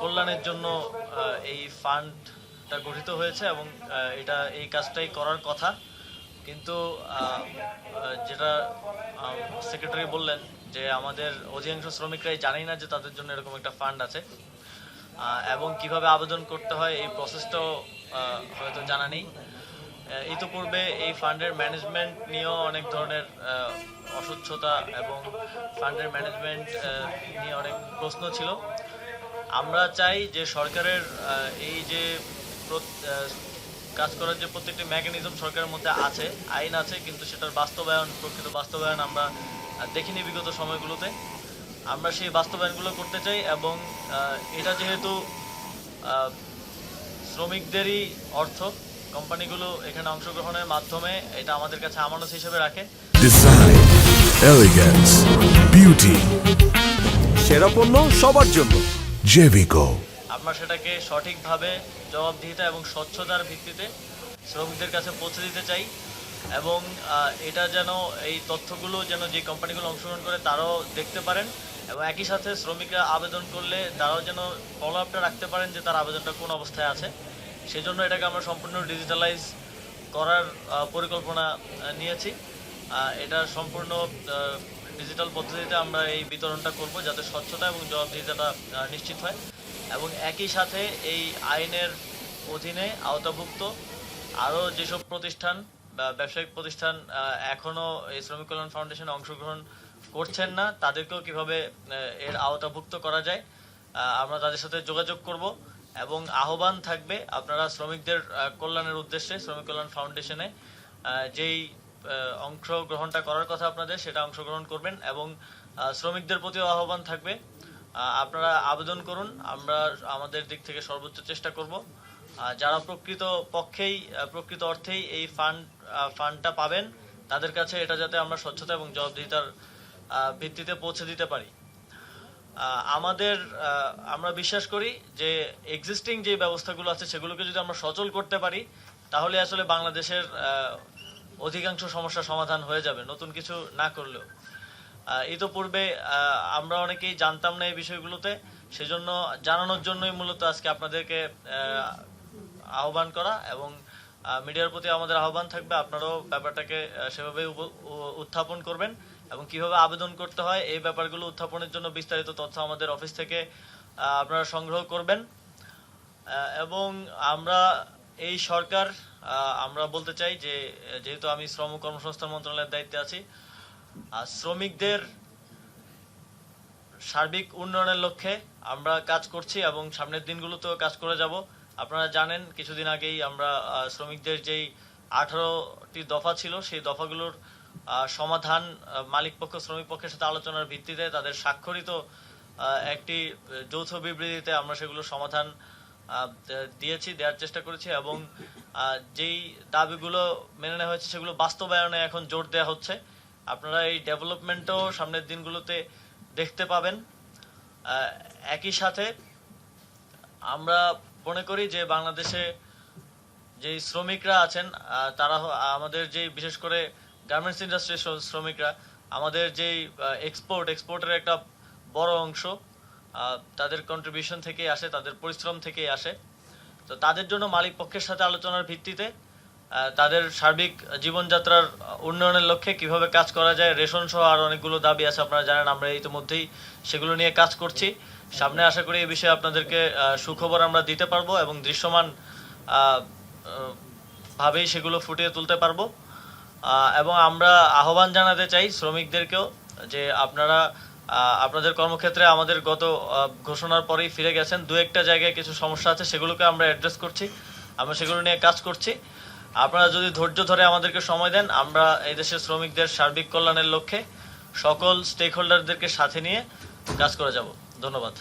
কল্যাণের জন্য এই ফান্ডটা গঠিত হয়েছে এবং এটা এই কাজটাই করার কথা। কিন্তু যেটা সেক্রেটারি বললেন যে আমাদের অধিকাংশ শ্রমিকরাই জানেই না যে তাদের জন্য এরকম একটা ফান্ড আছে। এবং কীভাবে আবেদন করতে হয় এই প্রসেসটাও হয়তো জানা নেই। ইতোপূর্বে এই ফান্ডের ম্যানেজমেন্ট নিয়েও অনেক ধরনের আহ, অস্বচ্ছতা এবং ফান্ডের ম্যানেজমেন্ট নিয়ে অনেক প্রশ্ন ছিল। আমরা চাই যে সরকারের এই যে কাজ করার যে প্রত্যেকটি মেকানিজম সরকারের মধ্যে আছে আইন আছে কিন্তু সেটার বাস্তবায়ন প্রকৃত বাস্তবায়ন আমরা দেখিনি বিগত সময়গুলোতে। আমরা সেই বাস্তবায়নগুলো করতে চাই এবং এটা যেহেতু শ্রমিকদেরই অর্থ কোম্পানিগুলো এখানে অংশগ্রহণের মাধ্যমে এটা আমাদের কাছে আমানত হিসেবে রাখে। Elegance, beauty, সেরা পণ্য সবার জন্য। Jevico. আমরা সেটাকে সঠিকভাবে জবাবদিহিতা এবং স্বচ্ছতার ভিত্তিতে শ্রমিকদের কাছে পৌঁছে দিতে চাই এবং এটা যেন এই তথ্যগুলো যেন যে কোম্পানিগুলো অংশগ্রহণ করে তারাও দেখতে পারেন এবং একই সাথে শ্রমিকরা আবেদন করলে তারাও যেন ফলো আপটা রাখতে পারেন যে তার আবেদনটা কোন অবস্থায় আছে। সেজন্য এটাকে আমরা সম্পূর্ণ ডিজিটালাইজ করার পরিকল্পনা নিয়েছি। এটা সম্পূর্ণ ডিজিটাল পদ্ধতিতে আমরা এই বিতরণটা করব যাতে স্বচ্ছতা এবং জবাবদিহিতাটা নিশ্চিত হয়। এবং একই সাথে এই আইনের অধীনে আওতাভুক্ত আরও যেসব প্রতিষ্ঠান বা ব্যবসায়িক প্রতিষ্ঠান এখনও এখনও এই শ্রমিক কল্যাণ ফাউন্ডেশনে অংশগ্রহণ করছেন না, তাদেরকেও কীভাবে এর আওতাভুক্ত করা যায় আমরা তাদের সাথে যোগাযোগ করব। এবং আহ্বান থাকবে আপনারা শ্রমিকদের কল্যাণের উদ্দেশ্যে, শ্রমিক কল্যাণ ফাউন্ডেশনে যেই অংশগ্রহণটা করার কথা আপনাদের, সেটা অংশগ্রহণ করবেন এবং শ্রমিকদের প্রতিও আহ্বান থাকবে। আপনারা আবেদন করুন, আমরা আমাদের দিক থেকে সর্বোচ্চ চেষ্টা করব। যারা প্রকৃত পক্ষেই প্রকৃত অর্থেই এই ফান্ড ফান্ডটা পাবেন, তাদের কাছে এটা যাতে আমরা স্বচ্ছতা এবং জবাবদিহিতার ভিত্তিতে পৌঁছে দিতে পারি। আমাদের আমরা বিশ্বাস করি যে এক্সিস্টিং যে ব্যবস্থাগুলো আছে, সেগুলোকে যদি আমরা সচল করতে পারি, তাহলে আসলে বাংলাদেশের অধিকাংশ সমস্যার সমাধান হয়ে যাবে, নতুন কিছু না করলেও। ইতোপূর্বে আমরা অনেকেই জানতাম না এই বিষয়গুলোতে, সেজন্য জানানোর জন্যই মূলত আজকে আপনাদেরকে আহ্বান করা এবং মিডিয়ার প্রতি আমাদের আহ্বান থাকবে, আপনারাও ব্যাপারটাকে সেভাবে উত্থাপন করবেন এবং কীভাবে আবেদন করতে হয়, এই ব্যাপারগুলো উত্থাপনের জন্য বিস্তারিত তথ্য আমাদের অফিস থেকে আপনারা সংগ্রহ করবেন। এবং আমরা এই সরকার আমরা বলতে চাই যে যেহেতু আমি শ্রম কর্মসংস্থান মন্ত্রণালয়ের দায়িত্বে আছি শ্রমিকদের সার্বিক উন্নয়নের লক্ষ্যে আমরা কাজ করছি এবং সামনের দিনগুলোতেও কাজ করে যাব। আপনারা জানেন, কিছুদিন আগেই আমরা শ্রমিকদের যেই আঠারোটি দফা ছিল, সেই দফাগুলোর সমাধান মালিক পক্ষ, শ্রমিক পক্ষের সাথে আলোচনার ভিত্তিতে তাদের স্বাক্ষরিত একটি যৌথ বিবৃতিতে আমরা সেগুলো সমাধান দিয়েছি, দেওয়ার চেষ্টা করেছি এবং যেই দাবিগুলো মেনে নেওয়া হয়েছে সেগুলো বাস্তবায়নে এখন জোর দেওয়া হচ্ছে। আপনারা এই ডেভেলপমেন্টও সামনের দিনগুলোতে দেখতে পাবেন। একই সাথে আমরা মনে করি যে বাংলাদেশে যে শ্রমিকরা আছেন তারা আমাদের যে বিশেষ করে গার্মেন্টস ইন্ডাস্ট্রির শ্রমিকরা, আমাদের যেই এক্সপোর্ট এক্সপোর্টের একটা বড় অংশ তাদের কন্ট্রিবিউশন থেকেই আসে, তাদের পরিশ্রম থেকেই আসে। তো তাদের জন্য মালিক পক্ষের সাথে আলোচনার ভিত্তিতে তাদের সার্বিক জীবনযাত্রার উন্নয়নের লক্ষ্যে কীভাবে কাজ করা যায়, রেশন সহ আর অনেকগুলো দাবি আছে, আপনারা জানেন, আমরা ইতিমধ্যেই সেগুলো নিয়ে কাজ করছি। সামনে আশা করি এই বিষয়ে আপনাদেরকে সুখবর আমরা দিতে পারব এবং দৃশ্যমান ভাবেই সেগুলো ফুটিয়ে তুলতে পারব। এবং আমরা আহ্বান জানাতে চাই শ্রমিকদেরকেও যে আপনারা আপনাদের কর্মক্ষেত্রে আমাদের গত ঘোষণার পরেই ফিরে গেছেন। দু একটা জায়গায় কিছু সমস্যা আছে, সেগুলোকে আমরা অ্যাড্রেস করছি। আমরা সেগুলো নিয়ে কাজ করছি। আপনারা যদি ধৈর্য ধরে আমাদেরকে সময় দেন, আমরা এই দেশের শ্রমিকদের সার্বিক কল্যাণের লক্ষ্যে সকল স্টেক হোল্ডারদেরকে সাথে নিয়ে কাজ করে যাব। ধন্যবাদ।